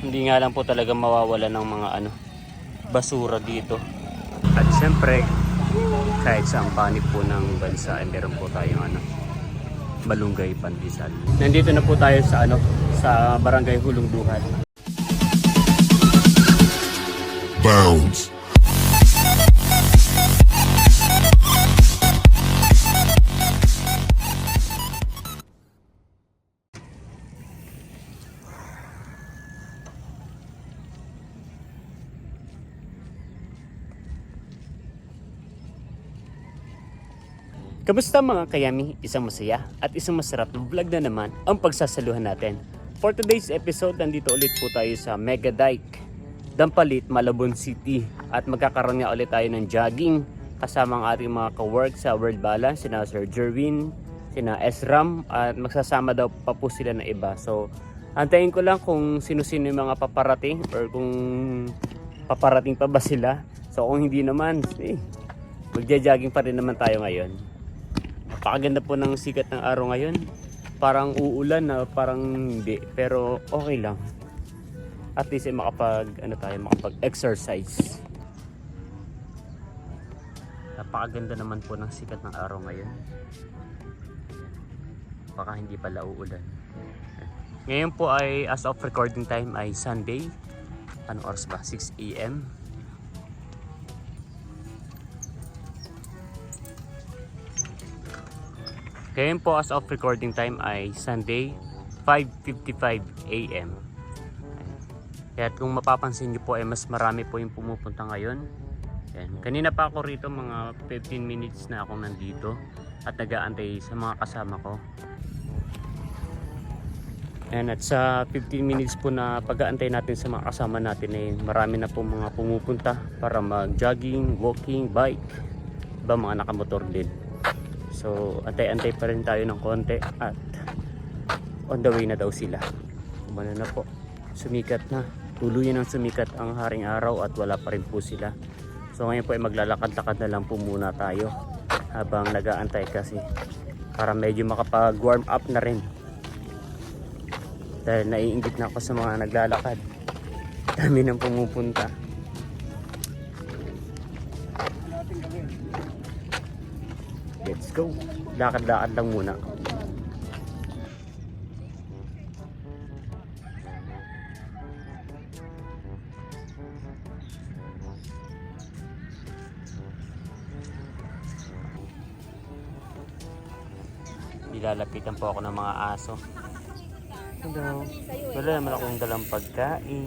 Hindi nga lang po talaga mawawala ng mga ano, basura dito. At syempre, kahit sa panig po ng bansa, ay meron po tayong ano, Malunggay Pandesal. Nandito na po tayo sa ano, sa Barangay Hulong Duhan. Kamusta mga kayami? Isang masaya at isang masarap na vlog na naman ang pagsasaluhan natin. For today's episode, nandito ulit po tayo sa Mega Dike, Dampalit, Malabon City. At magkakaroon nga ulit tayo ng jogging kasama ang ating mga ka-work sa World Balance, sina Sir Jerwin, sina Esram, at magsasama daw pa po sila na iba. So, antayin ko lang kung sino-sino yung mga paparating or kung paparating pa ba sila. So, kung hindi naman, eh, magja-jogging pa rin naman tayo ngayon. Napakaganda po ng sikat ng araw ngayon. Parang uulan na parang hindi. Pero okay lang. At least ay makapag, ano tayo, makapag-exercise. Napakaganda naman po ng sikat ng araw ngayon. Baka hindi pala uulan. Ngayon po ay as of recording time ay Sunday. Anong oras ba? 6 a.m. Ngayon po as of recording time ay Sunday 5.55 a.m. Kaya kung mapapansin nyo po ay mas marami po yung pumupunta ngayon. Yan. Kanina pa ako rito mga 15 minutes na ako nandito at nag-aantay sa mga kasama ko. And at sa 15 minutes po na pag-aantay natin sa mga kasama natin ay marami na po mga pumupunta para mag-jogging, walking, bike, iba mga nakamotor din. So, antay-antay pa rin tayo ng konti at on the way na daw sila. Kumano na po. Sumikat na. Tuluyan ang sumikat ang haring araw at wala pa rin po sila. So, ngayon po ay maglalakad-lakad na lang po muna tayo habang nag-aantay kasi para medyo makapag-warm up na rin. Dahil naiingit na ako sa mga naglalakad. Dami nang pumupunta. Go. Lakad-lakad lang muna. Nilalapitan po ako ng mga aso. Hello. Wala naman akong dalang pagkain.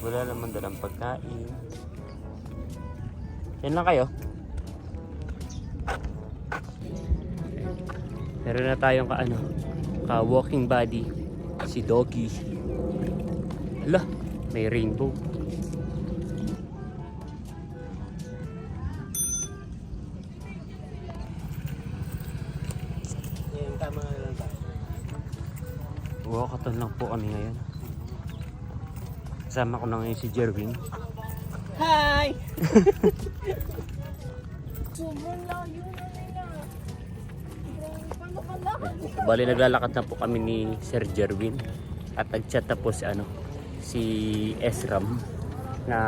Wala naman dalang pagkain. Yan lang kayo. Meron na tayong ka ano, ka walking body si Doggy. Ala, may rainbow. Walkathon lang po kami ngayon. Kasama ko na ngayon si Jerwin. Hi! Bali naglalakad na po kami ni Sir Jerwin at nagchat na po si ano si Esram na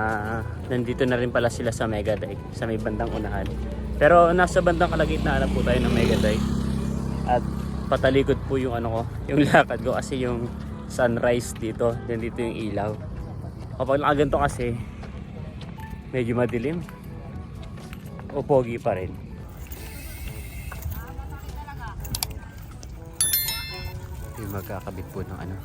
nandito na rin pala sila sa Mega Dike sa may bandang unahan. Pero nasa bandang kalagitnaan na po tayo ng Mega Dike at patalikod po yung ano ko, yung lakad ko kasi yung sunrise dito, nandito yung ilaw. Kapag nakaganto kasi medyo madilim o pogi pa rin. Magkakabit po ng ano.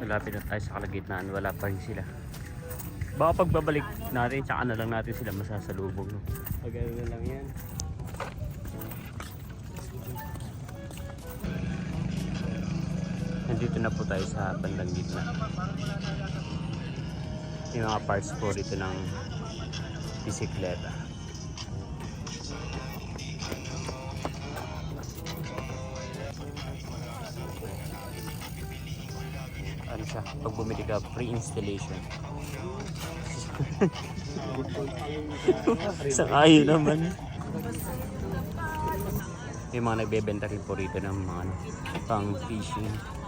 Malapit na tayo sa kalagitnaan wala pa rin sila. Baka pagbabalik natin tsaka na lang natin sila masasalubong no? pag ano na lang yan. Nandito na po tayo sa bandang gitna yung mga parts po dito ng bisikleta. Ano siya? Pag bumili ka, free installation. Isang ayo naman. May mga nagbebenta rin po rito ng mga pang fishing.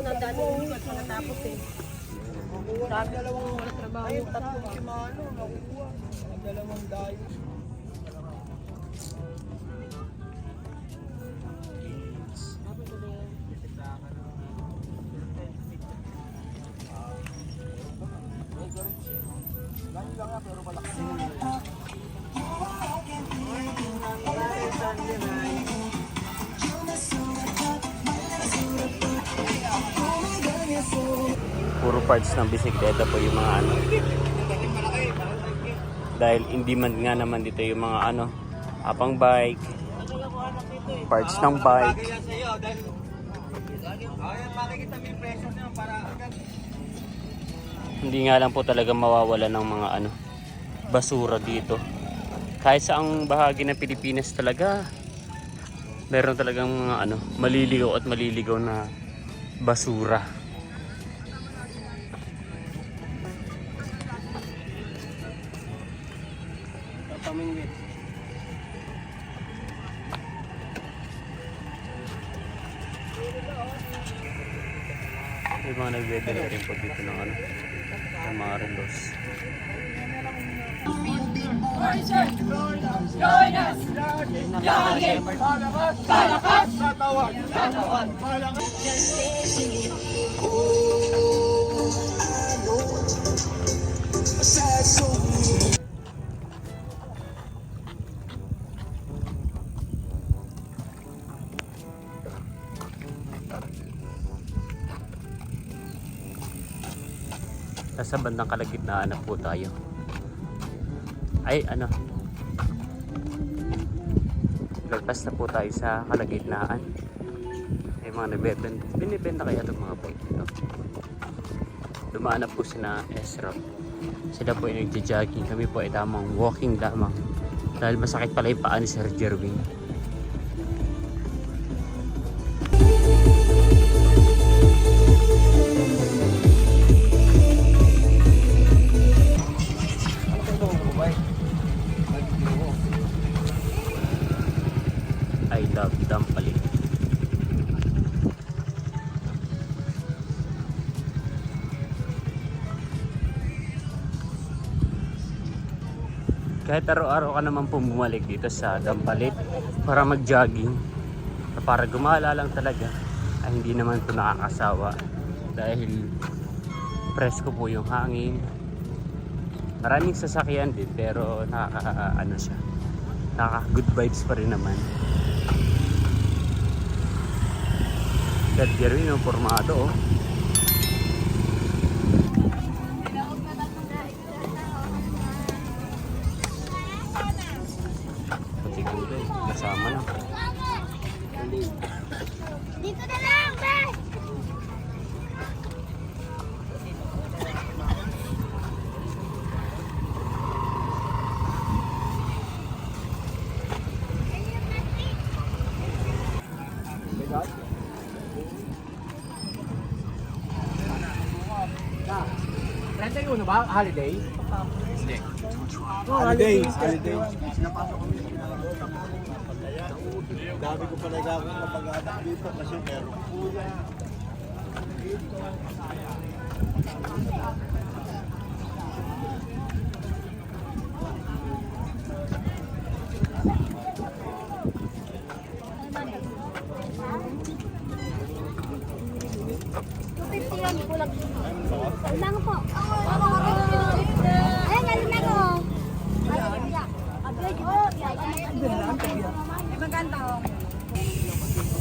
Trabaho na dati pa siya natapos eh. Sabi dalawang wala trabaho yung tatlo. Puro parts ng bisikleta po yung mga ano. Dahil hindi man nga naman dito yung mga ano, apang bike, parts ng bike. Hindi nga lang po talaga mawawala ng mga ano, basura dito. Kahit sa ang bahagi ng Pilipinas talaga, meron talagang mga ano, maliligaw at maliligaw na basura. May mga nagbebenta rin po dito ng ano, ng mga relos. Nasa bandang kalagitnaan na po tayo. Ay, ano? Lagpas na po tayo sa kalagitnaan. May mga nabebenta. Binibenta kaya itong mga bike dito. Dumaan na po sina Esra. Sila po ay nagja-jogging. Kami po ay tamang walking lamang. Dahil masakit pala yung paa ni Sir Jerwin. Kahit araw-araw ka naman po bumalik dito sa Dampalit para mag-jogging, para gumala lang talaga, ay hindi naman ito nakakasawa dahil presko po yung hangin. Maraming sasakyan din pero nakaka ano siya, nakaka good vibes pa rin naman. Dad Jerwin yung formado oh. Dito na lang, be! Renta ano ba? Holiday? Hindi. Holiday, holiday. Dami ko pala gagawin na pag-anak dito kasi meron kuya. Fifty yan, bulag. Alam po. Ayun, galing na ko. Maganda oh.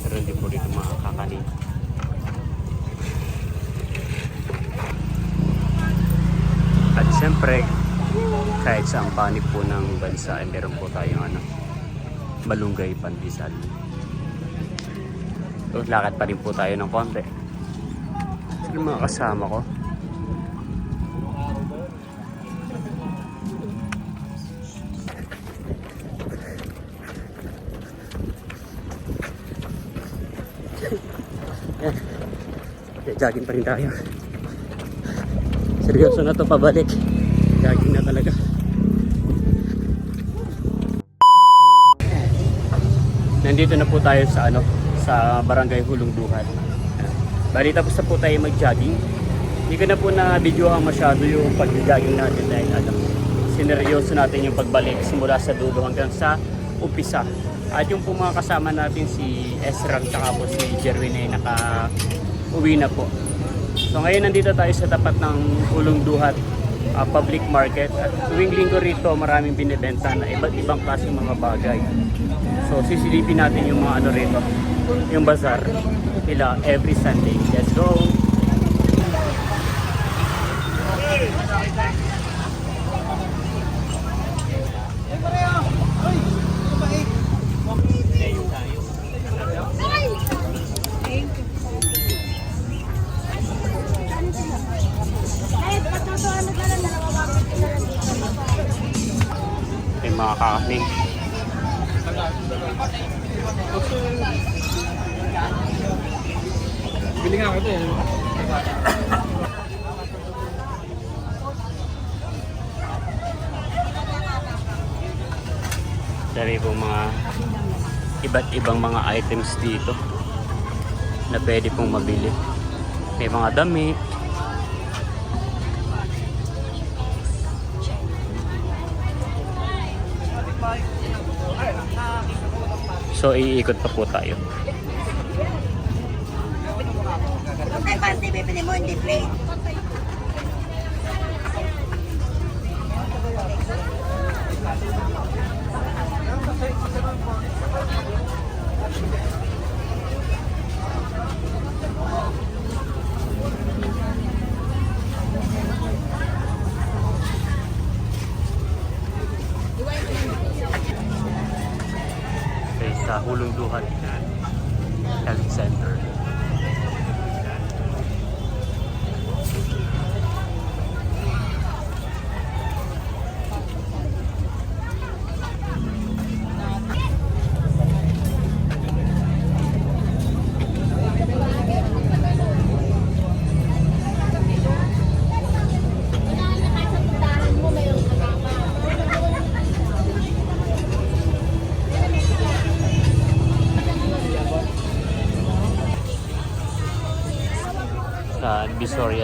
Pero hindi po dito makakanin. At siyempre, kahit sa ang panig po ng bansa ay meron po tayong ano, malunggay pandesal. So, lakad pa rin po tayo ng konti. Sino mga kasama ko? Mag-jogging pa rin tayo. Seryoso na to pabalik. Jogging na talaga. Nandito na po tayo sa ano sa Barangay Hulong Duhat. Bali tapos na po tayo mag-jogging. Hindi ko na po na videohan masyado yung pag-jogging natin dahil ano, sineryoso natin yung pagbalik simula sa dulo hanggang sa umpisa. At yung po mga kasama natin si Ezra at po si Jerwin ay naka uwi na po. So ngayon nandito tayo sa tapat ng Hulong Duhat ah, public market at tuwing linggo rito maraming binibenta na iba't ibang klaseng mga bagay. So sisilipin natin yung mga ano rito, yung bazaar nila every Sunday. Let's go! Ay, patutuan na lang dalawa bakit na lang dito. Yung mga kakaning. Bili nga ako ito eh. Dami po mga iba't ibang mga items dito na pwede pong mabili. May mga damit. So iikot pa po tayo. Okay, pasti bibili mo, hindi plate. Okay,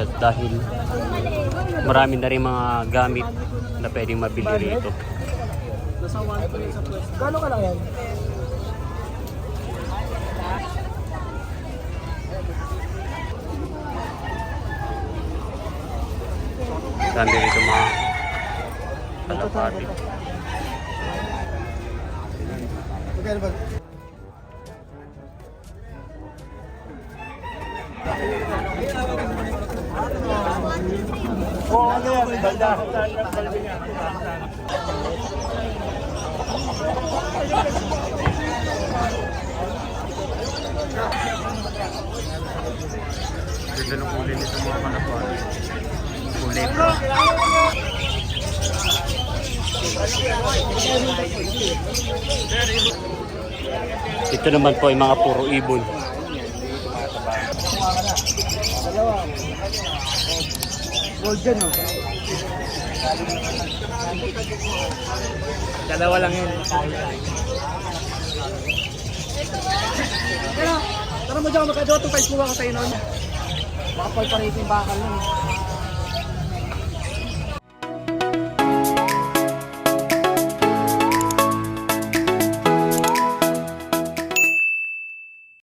Divisoria dahil marami na rin mga gamit na pwedeng mabili rito. Gano'n ka lang yan? Dami rito mga kalapati. Magkano ba? Ganda ng kulay nito mga kalapati. Kulay pro. Ito naman po ay mga puro ibon. Gold dyan, no? Dalawa lang yun. Tara, tara mo dyan, magkadyo ito, kahit kuha ka tayo noon. Makapal pa rin yung bakal nun.